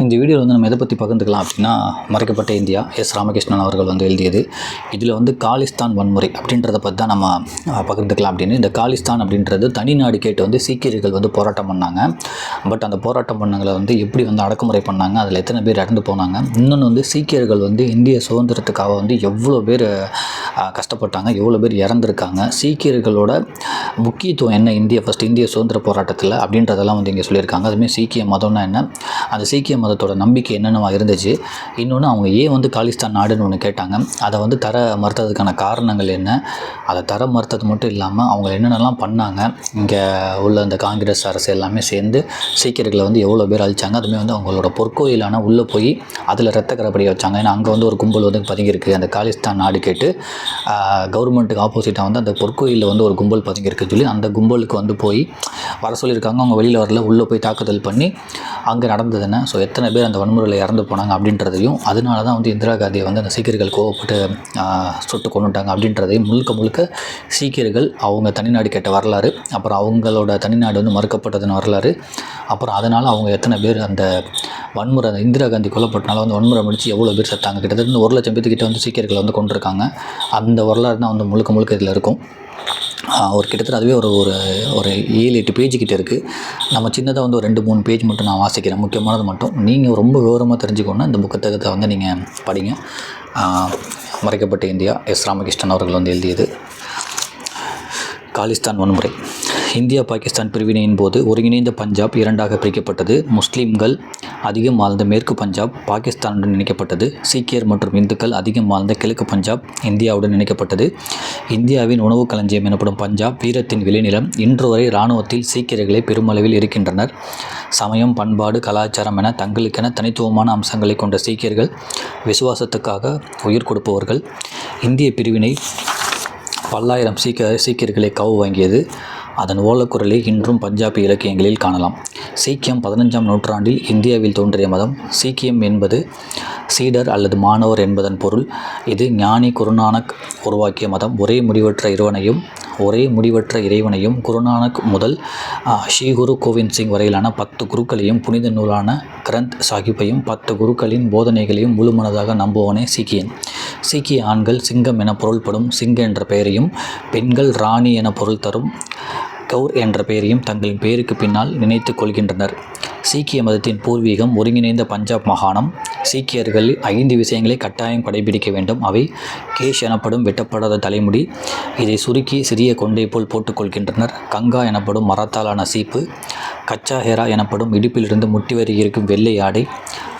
இந்த வீடியோவில் வந்து நம்ம எதை பற்றி பகிர்ந்துக்கலாம் அப்படின்னா மறைக்கப்பட்ட இந்தியா எஸ் ராமகிருஷ்ணன் அவர்கள் வந்து எழுதியது. இதில் வந்து காலிஸ்தான் வன்முறை அப்படின்றத பற்றி தான் நம்ம பகிர்ந்துக்கலாம் அப்படின்னு. இந்த காலிஸ்தான் அப்படின்றது தனி நாடு கேட்டு வந்து சீக்கியர்கள் வந்து போராட்டம் பண்ணாங்க. பட் அந்த போராட்டம் பண்ணங்களை வந்து எப்படி வந்து அடக்குமுறை பண்ணாங்க அதில் எத்தனை பேர் இறந்து போனாங்க இன்னொன்று வந்து சீக்கியர்கள் வந்து இந்திய சுதந்திரத்துக்காக வந்து எவ்வளோ பேர் கஷ்டப்பட்டாங்க எவ்வளோ பேர் இறந்துருக்காங்க சீக்கியர்களோட முக்கியத்துவம் என்ன இந்திய ஃபஸ்ட் இந்திய சுதந்திர போராட்டத்தில் அப்படின்றதெல்லாம் வந்து இங்கே சொல்லியிருக்காங்க. அதுவுமே சீக்கிய மதம்னா என்ன? அந்த சீக்கிய மதத்தோட நம்பிக்கை என்னென்னவா இருந்துச்சு? இன்னொன்று அவங்க ஏன் வந்து காலிஸ்தான் நாடுன்னு ஒன்று கேட்டாங்க. அதை வந்து தர மறுத்ததுக்கான காரணங்கள் என்ன? அதை தர மறுத்தது மட்டும் இல்லாமல் அவங்க என்னென்னலாம் பண்ணாங்க? இங்கே உள்ள இந்த காங்கிரஸ் அரசு எல்லாமே சேர்ந்து சீக்கியர்களை வந்து எவ்வளோ பேர் அழிச்சாங்க? அதுமே வந்து அவங்களோட பொற்கோயிலான உள்ளே போய் அதில் ரத்த வச்சாங்க. ஏன்னா அங்கே வந்து ஒரு கும்பல் வந்து பதுங்கியிருக்கு. அந்த காலிஸ்தான் நாடு கேட்டு கவர்மெண்ட்டுக்கு ஆப்போசிட்டாக வந்து அந்த பொற்கோயிலில் வந்து ஒரு கும்பல் பதுங்கியிருக்குன்னு சொல்லி அந்த கும்பலுக்கு வந்து போய் வர சொல்லியிருக்காங்க. அவங்க வெளியில் வரல. உள்ளே போய் தாக்குதல் பண்ணி அங்கே நடந்தது என்ன? ஸோ எத்தனை பேர் அந்த வன்முறையில் இறந்து போனாங்க அப்படின்றதையும் அதனால தான் வந்து இந்திரா காந்தியை வந்து அந்த சீக்கியர்கள் கோவப்பட்டு சுட்டு கொண்டுட்டாங்க அப்படின்றதையும் முழுக்க முழுக்க சீக்கியர்கள் அவங்க தனிநாடு கேட்ட வரலாறு அப்புறம் அவங்களோட தனிநாடு வந்து மறுக்கப்பட்டதுன்னு வரலாறு அப்புறம் அதனால் அவங்க எத்தனை பேர் அந்த வன்முறை அந்த இந்திரா காந்தி கொல்லப்பட்டனால வந்து வன்முறை முடிச்சு எவ்வளோ பேர் செத்தாங்க? கிட்டத்தட்ட ஒரு லட்சம் பேர்த்துக்கிட்ட வந்து சீக்கியர்களை வந்து கொண்டிருக்காங்க. அந்த வரலாறு தான் வந்து முழுக்க முழுக்க இதில் இருக்கும். ஒரு கிட்டத்தட்ட அதுவே ஒரு ஒரு ஒரு ஏழு எட்டு பேஜ் கிட்டே இருக்குது நம்ம சின்னதாக வந்து ஒரு ரெண்டு மூணு பேஜ் மட்டும் நான் வாசிக்கிறேன். முக்கியமானது மட்டும். நீங்கள் ரொம்ப விவரமாக தெரிஞ்சுக்கணுன்னா இந்த புத்தகத்தை வந்து நீங்கள் படிங்க. மறைக்கப்பட்ட இந்தியா எஸ். ராமகிருஷ்ணன் அவர்கள் வந்து எழுதியது. காலிஸ்தான் வன்முறை. இந்தியா பாகிஸ்தான் பிரிவினையின் போது ஒருங்கிணைந்த பஞ்சாப் இரண்டாக பிரிக்கப்பட்டது. முஸ்லீம்கள் அதிகம் வாழ்ந்த மேற்கு பஞ்சாப் பாகிஸ்தானுடன் இணைக்கப்பட்டது. சீக்கியர் மற்றும் இந்துக்கள் அதிகம் வாழ்ந்த கிழக்கு பஞ்சாப் இந்தியாவுடன் இணைக்கப்பட்டது. இந்தியாவின் உணவு களஞ்சியம் எனப்படும் பஞ்சாப் வீரத்தின் விளைநிலம் இன்று வரை இராணுவத்தில் சீக்கியர்களே பெருமளவில் இருக்கின்றனர். சமயம் பண்பாடு கலாச்சாரம் என தங்களுக்கென தனித்துவமான அம்சங்களை கொண்ட சீக்கியர்கள் விசுவாசத்துக்காக உயிர் கொடுப்பவர்கள். இந்திய பிரிவினை பல்லாயிரம் சீக்க சீக்கியர்களை கவு வாங்கியது அதன் ஓலக்குரலை இன்றும் பஞ்சாபி இலக்கியங்களில் காணலாம். சீக்கியம் பதினஞ்சாம் நூற்றாண்டில் இந்தியாவில் தோன்றிய மதம். சீக்கியம் என்பது சீடர் அல்லது மாணவர் என்பதன் பொருள். இது ஞானி குருநானக் உருவாக்கிய மதம். ஒரே முடிவற்ற இறைவனையும் ஒரே முடிவற்ற இறைவனையும் குருநானக் முதல் ஸ்ரீ குரு கோவிந்த் சிங் வரையிலான பத்து குருக்களையும் புனித நூலான கிரந்த் சாஹிப்பையும் பத்து குருக்களின் போதனைகளையும் முழுமனதாக நம்புவனே சீக்கியன். சீக்கிய ஆண்கள் சிங்கம் என பொருள்படும் சிங்க என்ற பெயரையும் பெண்கள் ராணி என பொருள் தரும் கவுர் என்ற பெயரையும் தங்களின் பெயருக்கு பின்னால் நினைத்துக் கொள்கின்றனர். சீக்கிய மதத்தின் பூர்வீகம் ஒருங்கிணைந்த பஞ்சாப் மாகாணம். சீக்கியர்கள் ஐந்து விஷயங்களை கட்டாயம் கடைபிடிக்க வேண்டும். அவை கேஷ் எனப்படும் வெட்டப்படாத தலைமுடி. இதை சுருக்கி சிறிய கொண்டை போல் போட்டுக்கொள்கின்றனர் கங்கா எனப்படும் மரத்தாலான சீப்பு. கச்சா ஹெரா எனப்படும் இடுப்பிலிருந்து முட்டி வரை இருக்கும் வெள்ளை ஆடை.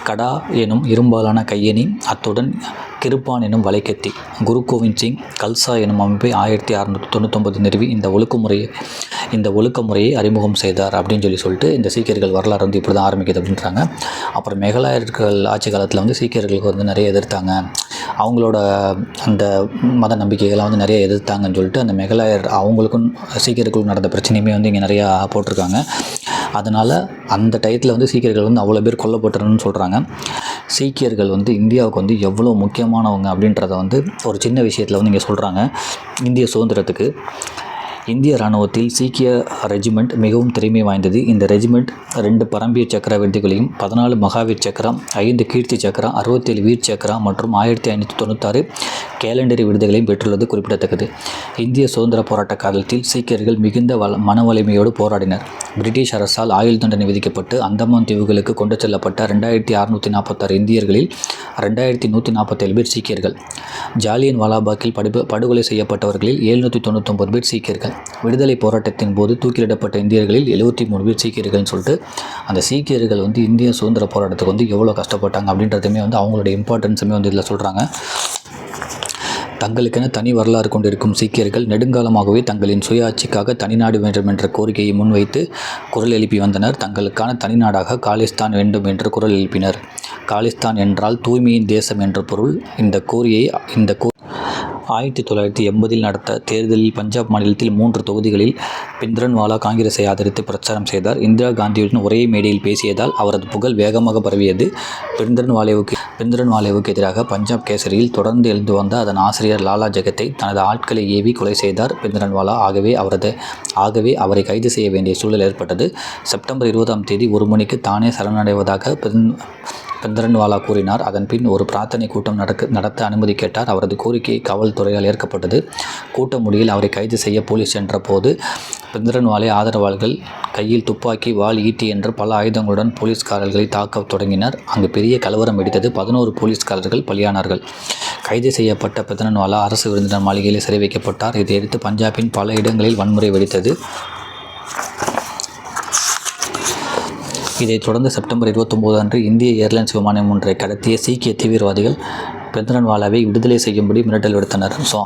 கடா எனும் இரும்பாலான கையணி அத்துடன் கிருப்பான் எனும் வலைக்கத்தி குரு கோவிந்த் சிங் கல்சா எனும் அமைப்பை ஆயிரத்தி அறநூற்றி தொண்ணூத்தொம்பது நிறுவி இந்த ஒழுக்குமுறையை இந்த ஒழுக்க முறையை அறிமுகம் செய்தார் அப்படின்னு சொல்லி சொல்லிட்டு இந்த சீக்கியர்கள் வரலாறு வந்து இப்படி தான் ஆரம்பிக்குது அப்படின்றாங்க. அப்புறம் மேகலாயர்கள் ஆட்சி காலத்தில் வந்து சீக்கியர்களுக்கு வந்து நிறைய எதிர்த்தாங்க. அவங்களோட அந்த மத நம்பிக்கைகள்லாம் வந்து நிறைய எதிர்த்தாங்கன்னு சொல்லிட்டு அந்த மெகலாயர் அவங்களுக்கும் சீக்கியர்களுக்கும் நடந்த பிரச்சனையுமே வந்து இங்கே நிறையா போட்டிருக்காங்க. அதனால் அந்த டயத்தில் வந்து சீக்கியர்கள் வந்து அவ்வளோ பேர் கொல்லப்பட்டுறன்னு சொல்கிறாங்க சீக்கியர்கள் வந்து இந்தியாவுக்கு வந்து எவ்வளோ முக்கியமானவங்க அப்படின்றத வந்து ஒரு சின்ன விஷயத்தில் வந்து இங்கே சொல்கிறாங்க இந்திய சுதந்திரத்துக்கு. இந்திய இராணுவத்தில் சீக்கிய ரெஜிமெண்ட் மிகவும் திறமை வாய்ந்தது. இந்த ரெஜிமெண்ட் ரெண்டு பரம்பிய சக்கர விருதுகளையும் பதினாலு மகாவீர் சக்கரம் ஐந்து கீர்த்தி சக்கரா அறுபத்தேழு வீர் சக்கரா மற்றும் ஆயிரத்தி ஐநூற்றி தொண்ணூத்தாறு கேலண்டரி விருதுகளையும் பெற்றுள்ளது குறிப்பிடத்தக்கது. இந்திய சுதந்திர போராட்ட காலத்தில் சீக்கியர்கள் மிகுந்த வள மன வலிமையோடு போராடினர். பிரிட்டிஷ் அரசால் ஆயுள் தண்டனை விதிக்கப்பட்டு அந்தமான் தீவுகளுக்கு கொண்டு செல்லப்பட்ட ரெண்டாயிரத்தி அறுநூற்றி நாற்பத்தாறு இந்தியர்களில் ரெண்டாயிரத்தி நூற்றி நாற்பத்தேழு பேர் சீக்கியர்கள். ஜாலியன் வாலாபாக்கில் படுகொலை செய்யப்பட்டவர்களில் எழுநூற்றி தொண்ணூத்தொம்பது பேர் சீக்கியர்கள். விடுதலை போராட்டத்தின் போது தூக்கிலிடப்பட்ட இந்தியர்களில் எழுபத்தி மூணு பேர் சீக்கியர்கள்னு சொல்லிட்டு அந்த சீக்கியர்கள் வந்து இந்திய சுதந்திர போராட்டத்துக்கு வந்து எவ்வளோ கஷ்டப்பட்டாங்க அப்படின்றதுமே வந்து அவங்களோட இம்பார்ட்டன்ஸுமே வந்து இதில் சொல்கிறாங்க தங்களுக்கென தனி வரலாறு கொண்டிருக்கும் சீக்கியர்கள் நெடுங்காலமாகவே தங்களின் சுயாட்சிக்காக தனிநாடு வேண்டும் என்ற கோரிக்கையை முன்வைத்து குரல் எழுப்பி வந்தனர். தங்களுக்கான தனிநாடாக காலிஸ்தான் வேண்டும் என்று குரல் எழுப்பினர். காலிஸ்தான் என்றால் தூய்மையின் தேசம் என்ற பொருள். இந்த கோரியை இந்த கோ ஆயிரத்தி தொள்ளாயிரத்தி எண்பதில் நடத்த தேர்தலில் பஞ்சாப் மாநிலத்தில் மூன்று தொகுதிகளில் பிந்த்ரன்வாலா காங்கிரஸை ஆதரித்து பிரச்சாரம் செய்தார். இந்திரா காந்தியுடன் ஒரே மேடையில் பேசியதால் அவரது புகழ் வேகமாக பரவியது. பிந்த்ரன்வாலேவுக்கு பிந்த்ரன்வாலேவுக்கு எதிராக பஞ்சாப் கேசரியில் தொடர்ந்து எழுந்து வந்த அதன் ஆசிரியர் லாலா ஜெகத்தை தனது ஆட்களை ஏவி கொலை செய்தார் பிந்த்ரன்வாலா. ஆகவே அவரது ஆகவே அவரை கைது செய்ய வேண்டிய சூழல் ஏற்பட்டது. செப்டம்பர் இருபதாம் தேதி ஒரு மணிக்கு தானே சரணடைவதாக பிந்த்ரன்வாலா கூறினார். அதன்பின் ஒரு பிரார்த்தனை கூட்டம் நடக்க நடத்த அனுமதி கேட்டார். அவரது கோரிக்கை காவல்துறையால் ஏற்கப்பட்டது. கூட்ட முடியில் அவரை கைது செய்ய போலீஸ் சென்ற போது பிந்த்ரன்வாலே ஆதரவாளர்கள் கையில் துப்பாக்கி வாள் ஈட்டி என்ற பல ஆயுதங்களுடன் போலீஸ்காரர்களை தாக்க தொடங்கினர். அங்கு பெரிய கலவரம் வெடித்தது. பதினோரு போலீஸ்காரர்கள் பலியானார்கள். கைது செய்யப்பட்ட பிந்த்ரன்வாலா அரசு விருந்தினர் மாளிகையில் சிறை வைக்கப்பட்டார். இதையடுத்து பஞ்சாபின் பல இடங்களில் வன்முறை வெடித்தது. இதைத் தொடர்ந்து செப்டம்பர் இருபத்தொம்போது அன்று இந்திய ஏர்லைன்ஸ் விமானம் ஒன்றை கடத்திய சீக்கிய தீவிரவாதிகள் பெந்தரன்வாலாவை விடுதலை செய்யும்படி மிரட்டல் விடுத்தனர். ஸோ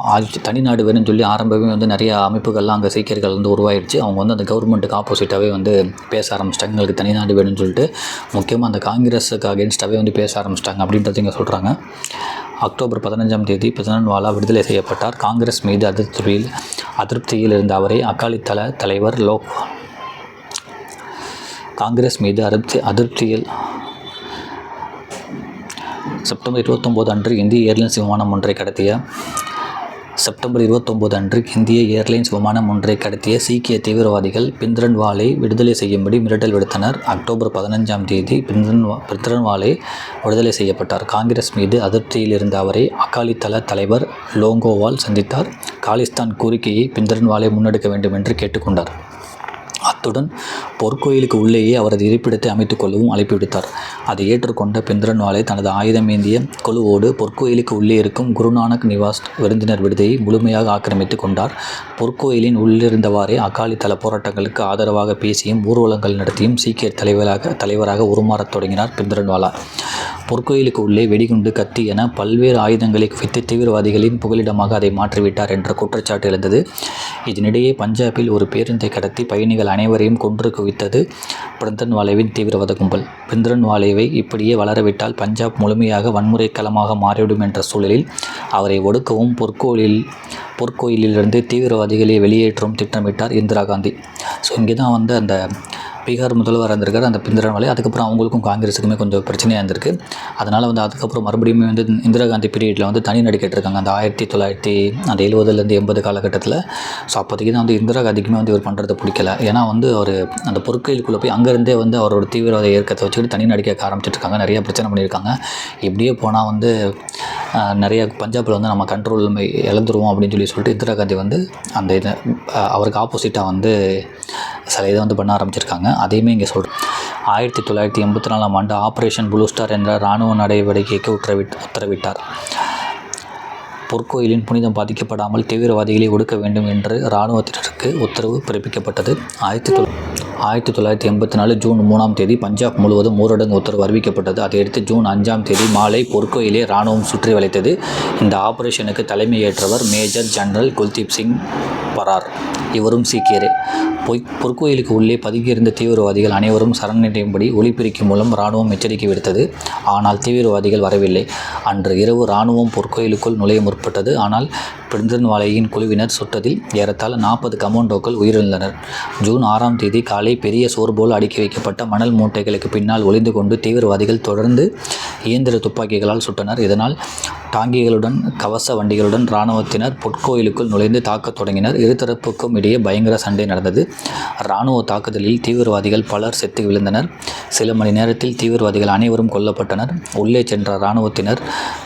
தனிநாடு வேணும்னு சொல்லி ஆரம்பமே வந்து நிறைய அமைப்புகள்லாம் அங்கே சீக்கியர்கள் வந்து உருவாயிடுச்சு. அவங்க வந்து அந்த கவர்மெண்ட்டுக்கு ஆப்போசிட்டாகவே வந்து பேச ஆரம்பிச்சிட்டாங்க. எங்களுக்கு தனிநாடு வேணும்னு சொல்லிட்டு முக்கியமாக அந்த காங்கிரஸுக்கு அகேன்ஸ்டாகவே வந்து பேச ஆரம்பிச்சிட்டாங்க அப்படின்றத இங்கே சொல்கிறாங்க. அக்டோபர் பதினஞ்சாம் தேதி பெந்தரன்வாலா விடுதலை செய்யப்பட்டார். காங்கிரஸ் மீது அதிருப்தியில் அதிருப்தியில் இருந்த அவரை அகாலிதள தலைவர் லோக் காங்கிரஸ் மீது அதிருப்தி அதிருப்தியில் செப்டம்பர் இருபத்தொம்போது அன்று இந்திய ஏர்லைன்ஸ் விமானம் ஒன்றை கடத்திய செப்டம்பர் இருபத்தொம்போது அன்று இந்திய ஏர்லைன்ஸ் விமானம் ஒன்றை கடத்திய சீக்கிய தீவிரவாதிகள் பிந்திரன்வாலை விடுதலை செய்யும்படி மிரட்டல் விடுத்தனர். அக்டோபர் பதினஞ்சாம் தேதி பிந்திரன்வா பிந்திரன்வாலை விடுதலை செய்யப்பட்டார். காங்கிரஸ் மீது அதிருப்தியில் இருந்த அவரை அகாலிதள தலைவர் லோங்கோவால் சந்தித்தார். காலிஸ்தான் கோரிக்கையை பிந்திரன்வாலை முன்னெடுக்க வேண்டும் என்று கேட்டுக்கொண்டார் அத்துடன் பொற்கோயிலுக்கு உள்ளேயே அவரது இருப்பிடத்தை அமைத்துக் கொள்ளவும் அழைப்பு விடுத்தார். அதை ஏற்றுக்கொண்ட கொண்ட தனது தனது ஆயுதமேந்திய குழுவோடு பொற்கோயிலுக்கு உள்ளே இருக்கும் குருநானக் நிவாஸ் விருந்தினர் விடுதியை முழுமையாக ஆக்கிரமித்துக் கொண்டார். பொற்கோயிலின் உள்ளிருந்தவாறே அகாலிதள போராட்டங்களுக்கு ஆதரவாக பேசியும் ஊர்வலங்கள் நடத்தியும் சீக்கிய தலைவராக தலைவராக உருமாறத் தொடங்கினார் பிந்திரன்வாலா பொற்கோயிலுக்கு உள்ளே வெடிகுண்டு கத்தி என பல்வேறு ஆயுதங்களை குவித்து தீவிரவாதிகளின் புகலிடமாக அதை மாற்றிவிட்டார் என்ற குற்றச்சாட்டு எழுந்தது. இதனிடையே பஞ்சாபில் ஒரு பேருந்தை கடத்தி பயணிகள் அனைவரையும் கொன்று குவித்தது பிந்த்ரன்வாலேவின் தீவிரவாத கும்பல். பிந்த்ரன்வாலேவை இப்படியே வளரவிட்டால் பஞ்சாப் முழுமையாக வன்முறை களமாக மாறிவிடும் என்ற சூழலில் அவரை ஒடுக்கவும் பொற்கோயிலில் பொற்கோயிலிலிருந்து தீவிரவாதிகளை வெளியேற்றவும் திட்டமிட்டார் இந்திரா காந்தி. ஸோ இங்கே தான் வந்து அந்த பீகார் முதல்வராக இருந்திருக்கார் அந்த பிந்த்ரன்வாலே. அதுக்கப்புறம் அவங்களுக்கும் காங்கிரஸுக்குமே கொஞ்சம் பிரச்சனையாக இருந்திருக்கு. அதனால் வந்து அதுக்கப்புறம் மறுபடியுமே வந்து இந்திரா காந்தி பீரியடில் வந்து தனி நடிக்கிட்டு இருக்காங்க அந்த ஆயிரத்தி தொள்ளாயிரத்தி அந்த எழுபதுலேருந்து எண்பது காலகட்டத்தில். ஸோ அப்போதைக்கு தான் வந்து இந்திரா காந்திக்குமே வந்து இவர் பண்ணுறது பிடிக்கல. ஏன்னா வந்து அவர் அந்த பொற்கோயிலுக்குள்ளே போய் அங்கேருந்தே வந்து அவரோட தீவிரவாத இயக்கத்தை வச்சுக்கிட்டு தனி நடிக்க ஆரம்பிச்சிட்ருக்காங்க. நிறைய பிரச்சனை பண்ணியிருக்காங்க. இப்படியே போனால் வந்து நிறைய பஞ்சாபில் வந்து நம்ம கண்ட்ரோல் இழந்துருவோம் அப்படின்னு சொல்லி சொல்லிட்டு இந்திரா காந்தி வந்து அந்த இதை அவருக்கு ஆப்போசிட்டாக வந்து சில இதை வந்து பண்ண ஆரம்பிச்சிருக்காங்க. அதையுமே இங்கே சொல்கிறேன். ஆயிரத்தி தொள்ளாயிரத்தி எண்பத்தி நாலாம் ஆண்டு ஆப்ரேஷன் ப்ளூ ஸ்டார் என்ற இராணுவ நடவடிக்கைக்கு உத்தரவிட்டார். பொற்கோயிலின் புனிதம் பாதிக்கப்படாமல் தீவிரவாதிகளை ஒடுக்க வேண்டும் என்று இராணுவத்தினருக்கு உத்தரவு பிறப்பிக்கப்பட்டது. ஆயிரத்தி தொள்ளாயிரத்தி ஆயிரத்தி தொள்ளாயிரத்தி எண்பத்தி நாலு ஜூன் மூணாம் தேதி பஞ்சாப் முழுவதும் ஊரடங்கு உத்தரவு அறிவிக்கப்பட்டது. அதையடுத்து ஜூன் அஞ்சாம் தேதி மாலை பொற்கோயிலே இராணுவம் சுற்றி வளைத்தது. இந்த ஆபரேஷனுக்கு தலைமையேற்றவர் மேஜர் ஜெனரல் குல்தீப் சிங் பரார். இவரும் சீக்கியரே. பொற்கோயிலுக்கு உள்ளே பதுங்கியிருந்த தீவிரவாதிகள் அனைவரும் சரணடையும்படி ஒலிபெருக்கி மூலம் இராணுவம் எச்சரிக்கை விடுத்தது. ஆனால் தீவிரவாதிகள் வரவில்லை. அன்று இரவு இராணுவம் பொற்கோயிலுக்குள் நுழைய முற்பட்டது. ஆனால் பிரிந்தன்வாலையின் குழுவினர் சுட்டதில் ஏறத்தாழ நாற்பது கமாண்டோக்கள் உயிரிழந்தனர். ஜூன் ஆறாம் தேதி காலை பெரிய சோர்போல் அடுக்கி வைக்கப்பட்ட மணல் மூட்டைகளுக்கு பின்னால் ஒளிந்து கொண்டு தீவிரவாதிகள் தொடர்ந்து இயந்திர துப்பாக்கிகளால் சுட்டனர். இதனால் டாங்கிகளுடன் கவச வண்டிகளுடன் இராணுவத்தினர் பொற்கோயிலுக்குள் நுழைந்து தாக்கத் தொடங்கினர். இருதரப்புக்கும் இடையே பயங்கர சண்டை நடந்தது. இராணுவ தாக்குதலில் தீவிரவாதிகள் பலர் செத்து விழுந்தனர். சில மணி நேரத்தில் தீவிரவாதிகள் அனைவரும் கொல்லப்பட்டனர். உள்ளே சென்ற இராணுவத்தினர்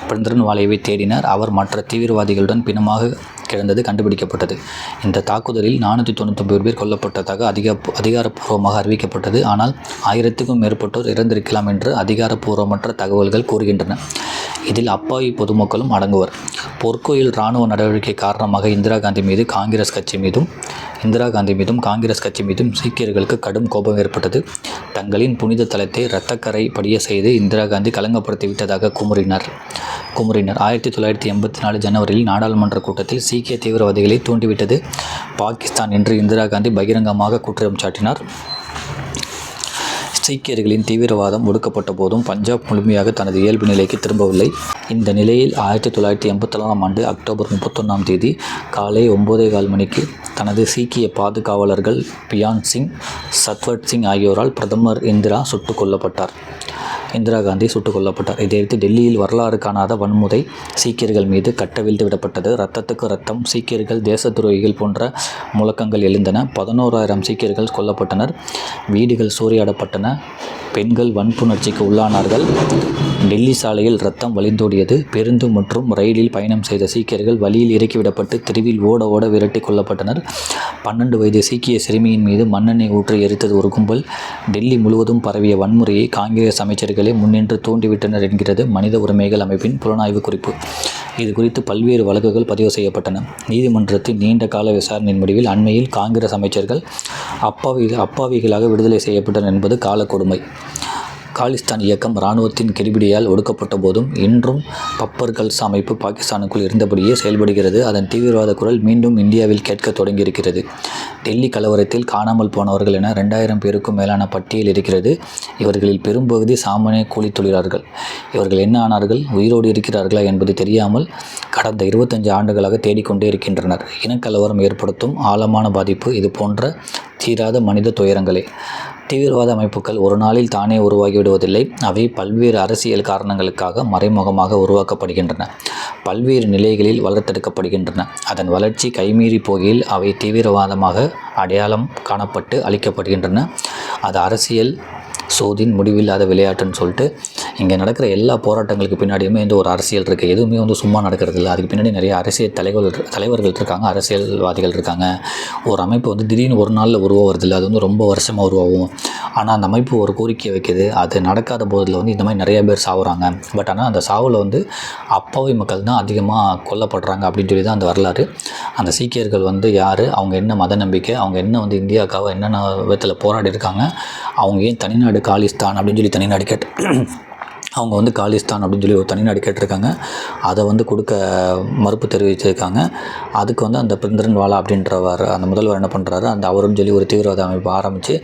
பிந்த்ரன்வாலேவை தேடினர். அவர் மற்ற தீவிரவாதிகளுடன் பிணமாக கிடந்தது கண்டுபிடிக்கப்பட்டது. இந்த தாக்குதலில் நானூற்றி தொண்ணூத்தொன்பது பேர் கொல்லப்பட்டதாக அதிக அதிகாரப்பூர்வமாக அறிவிக்கப்பட்டது. ஆனால் ஆயிரத்துக்கும் மேற்பட்டோர் இறந்திருக்கலாம் என்று அதிகாரப்பூர்வமற்ற தகவல்கள் கூறுகின்றன. இதில் அப்பாவி பொதுமக்களும் அடங்குவர். பொற்கோயில் இராணுவ நடவடிக்கை காரணமாக இந்திரா காந்தி மீது காங்கிரஸ் கட்சி மீதும் இந்திரா காந்தி மீதும் காங்கிரஸ் கட்சி மீதும் சீக்கியர்களுக்கு கடும் கோபம் ஏற்பட்டது. தங்களின் புனித தலத்தை இரத்தக்கரை படியச் செய்து இந்திரா காந்தி களங்கப்படுத்தி விட்டதாக குமுறினர். குமுறினர். ஆயிரத்தி தொள்ளாயிரத்தி எண்பத்தி நாலு ஜனவரியில் நாடாளுமன்ற கூட்டத்தில் சீக்கிய தீவிரவாதிகளை தூண்டிவிட்டது பாகிஸ்தான் என்று இந்திரா காந்தி பகிரங்கமாக குற்றம் சாட்டினார். சீக்கியர்களின் தீவிரவாதம் ஒடுக்கப்பட்ட போதும் பஞ்சாப் முழுமையாக தனது இயல்பு நிலைக்கு திரும்பவில்லை. இந்த நிலையில் ஆயிரத்தி தொள்ளாயிரத்தி எண்பத்தொன்னாம் ஆண்டு அக்டோபர் முப்பத்தொன்னாம் தேதி காலை ஒம்போதே கால் மணிக்கு தனது சீக்கிய பாதுகாவலர்கள் பியான் சிங் சத்வத் சிங் ஆகியோரால் பிரதமர் இந்திரா சுட்டுக் கொல்லப்பட்டார். இந்திரா காந்தி சுட்டுக் கொல்லப்பட்டார். இதையடுத்து டெல்லியில் வரலாறு காணாத வன்முறை சீக்கியர்கள் மீது கட்டவிழ்த்து விடப்பட்டது. ரத்தத்துக்கு ரத்தம் சீக்கியர்கள் தேச துரோகிகள் போன்ற முழக்கங்கள் எழுந்தன. பதினோராயிரம் சீக்கியர்கள் கொல்லப்பட்டனர். வீடுகள் சூறையாடப்பட்டன. பெண்கள் வன்புணர்ச்சிக்கு உள்ளானார்கள். டெல்லி சாலையில் ரத்தம் வழிந்தோடியது. பேருந்து மற்றும் ரயிலில் பயணம் செய்த சீக்கியர்கள் வழியில் இறக்கிவிடப்பட்டு தெருவில் ஓட ஓட விரட்டி கொல்லப்பட்டனர். பன்னெண்டு வயது சீக்கிய சிறுமியின் மீது மண்ணெண்ணெய் ஊற்றி எரித்தது ஒரு கும்பல். டெல்லி முழுவதும் பரவிய வன்முறையை காங்கிரஸ் அமைச்சர்களே முன்னின்று தூண்டிவிட்டனர் என்கிறது மனித உரிமைகள் அமைப்பின் புலனாய்வு குறிப்பு. இது குறித்து பல்வேறு வழக்குகள் பதிவு செய்யப்பட்டன. நீதிமன்றத்தின் நீண்ட கால விசாரணையின் முடிவில் அண்மையில் காங்கிரஸ் அமைச்சர்கள் அப்பாவி அப்பாவிகளாக விடுதலை செய்யப்பட்டனர் என்பது காலக்கொடுமை காலிஸ்தான் இயக்கம் இராணுவத்தின் கெடுபிடியால் ஒடுக்கப்பட்ட போதும் இன்றும் பப்பர்கள்ஸ் அமைப்பு பாகிஸ்தானுக்குள் இருந்தபடியே செயல்படுகிறது. அதன் தீவிரவாத குரல் மீண்டும் இந்தியாவில் கேட்க தொடங்கியிருக்கிறது. டெல்லி கலவரத்தில் காணாமல் போனவர்கள் என ரெண்டாயிரம் பேருக்கும் மேலான பட்டியல் இருக்கிறது. இவர்களில் பெரும்பகுதி சாமானிய கூலி தொழிலாளர்கள். இவர்கள் என்ன ஆனார்கள்? உயிரோடு இருக்கிறார்களா என்பது தெரியாமல் கடந்த இருபத்தஞ்சு ஆண்டுகளாக தேடிக்கொண்டே இருக்கின்றனர். இனக்கலவரம் ஏற்படுத்தும் ஆழமான பாதிப்பு இது போன்ற தீராத மனித துயரங்களே. தீவிரவாத அமைப்புகள் ஒரு நாளில் தானே உருவாகிவிடுவதில்லை. அவை பல்வேறு அரசியல் காரணங்களுக்காக மறைமுகமாக உருவாக்கப்படுகின்றன. பல்வேறு நிலைகளில் வளர்த்தெடுக்கப்படுகின்றன. அதன் வளர்ச்சி கைமீறி போகையில் அவை தீவிரவாதமாக அடையாளம் காணப்பட்டு அளிக்கப்படுகின்றன. அது அரசியல் சோதின் முடிவில்லாத விளையாட்டுன்னு சொல்லிட்டு இங்கே நடக்கிற எல்லா போராட்டங்களுக்கு பின்னாடியுமே இந்த ஒரு அரசியல் இருக்குது எதுவுமே வந்து சும்மா நடக்கிறது இல்லை. அதுக்கு பின்னாடி நிறைய அரசியல் தலைவர்கள் தலைவர்கள் இருக்காங்க அரசியல்வாதிகள் இருக்காங்க. ஒரு அமைப்பு வந்து திடீர்னு ஒரு நாளில் உருவாகிறது இல்லை. அது வந்து ரொம்ப வருஷமாக உருவாகும். ஆனால் அந்த அமைப்பு ஒரு கோரிக்கை வைக்குது. அது நடக்காத போதில் வந்து இந்த மாதிரி நிறைய பேர் சாவுறாங்க. பட் ஆனால் அந்த சாவில் வந்து அப்பாவி மக்கள் தான் அதிகமாக கொல்லப்படுறாங்க அப்படின்னு சொல்லி தான் அந்த வரலாறு. அந்த சீக்கியர்கள் வந்து யார்? அவங்க என்ன மத நம்பிக்கை? அவங்க என்ன வந்து இந்தியாவுக்காக என்னென்ன விதத்தில் போராடி இருக்காங்க அவங்க ஏன் தனிநாடு காலிஸ்தான் அப்படின்னு சொல்லி தனிநாடு கேட்டு அவங்க வந்து காலிஸ்தான் அப்படின்னு சொல்லி ஒரு தனிநாடு கேட்டிருக்காங்க. அதை வந்து கொடுக்க மறுப்பு தெரிவிச்சிருக்காங்க. அதுக்கு வந்து அந்த பிந்திரன்வாலா அப்படின்றவர் அந்த முதல்வர் என்ன பண்ணுறாரு அந்த அவருன்னு சொல்லி ஒரு தீவிரவாத அமைப்பு ஆரம்பித்து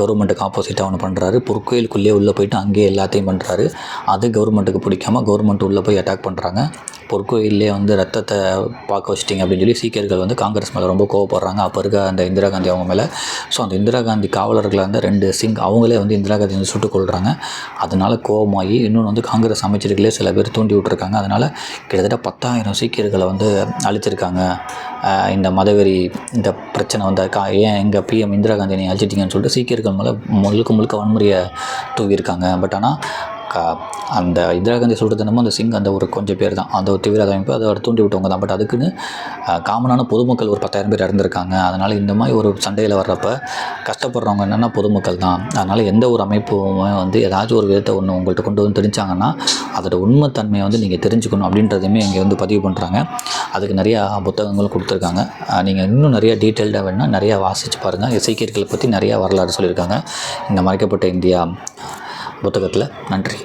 கவர்மெண்ட்டுக்கு ஆப்போசிட்டாக ஒன்று பண்ணுறாரு பொற்கோயிலுக்குள்ளேயே உள்ளே போயிட்டு அங்கேயே எல்லாத்தையும் பண்ணுறாரு அது கவர்மெண்ட்டுக்கு பிடிக்காம கவர்மெண்ட் உள்ளே போய் அட்டாக் பண்ணுறாங்க பொற்கோயிலே வந்து ரத்தத்தை பார்க்க வச்சிட்டிங்க அப்படின்னு சொல்லி சீக்கியர்கள் வந்து காங்கிரஸ் மேலே ரொம்ப கோவப்படுறாங்க. அப்போ இருக்க அந்த இந்திரா காந்தி அவங்க மேலே. ஸோ அந்த இந்திரா காந்தி காவலர்களை வந்து ரெண்டு சிங் அவங்களே வந்து இந்திரா காந்தி வந்து சுட்டுக் கொள்கிறாங்க அதனால் கோபமாகி இன்னொன்று வந்து காங்கிரஸ் அமைச்சர்களே சில பேர் தூண்டி விட்டுருக்காங்க. அதனால் கிட்டத்தட்ட பத்தாயிரம் சீக்கியர்களை வந்து அழிச்சிருக்காங்க. இந்த மதவெறி இந்த பிரச்சனை வந்து கா ஏன் எங்கள் பிஎம் இந்திரா காந்தி நீ அழிச்சிட்டிங்கன்னு சொல்லிட்டு சீக்கியர்கள் மேலே முழுக்க முழுக்க வன்முறையை தூவியிருக்காங்க. பட் ஆனால் அந்த இந்திரா காந்தி சொல்கிறது என்னமோ அந்த சிங் அந்த ஒரு கொஞ்சம் பேர் தான். அந்த ஒரு தீவிரவாத அமைப்பு அதை தூண்டி விட்டவங்க தான். பட் அதுக்குன்னு காமனான பொதுமக்கள் ஒரு பத்தாயிரம் பேர் இறந்துருக்காங்க. அதனால் இந்த மாதிரி ஒரு சண்டையில் வர்றப்ப கஷ்டப்படுறவங்க என்னென்னா பொதுமக்கள் தான். அதனால் எந்த ஒரு அமைப்புமே வந்து ஏதாச்சும் ஒரு விதத்தை ஒன்று உங்கள்கிட்ட கொண்டு வந்து தெரிஞ்சாங்கன்னா அதோட உண்மைத்தன்மையை வந்து நீங்கள் தெரிஞ்சுக்கணும் அப்படின்றதையுமே இங்கே வந்து பதிவு பண்ணுறாங்க அதுக்கு நிறையா புத்தகங்களும் கொடுத்துருக்காங்க. நீங்கள் இன்னும் நிறைய டீட்டெயில்டாக வேணால் நிறையா வாசித்து பாருங்கள் சீக்கியர்களை பற்றி நிறையா வரலாறு சொல்லியிருக்காங்க. இந்த மறைக்கப்பட்ட இந்தியா புத்தகத்தில். நன்றி.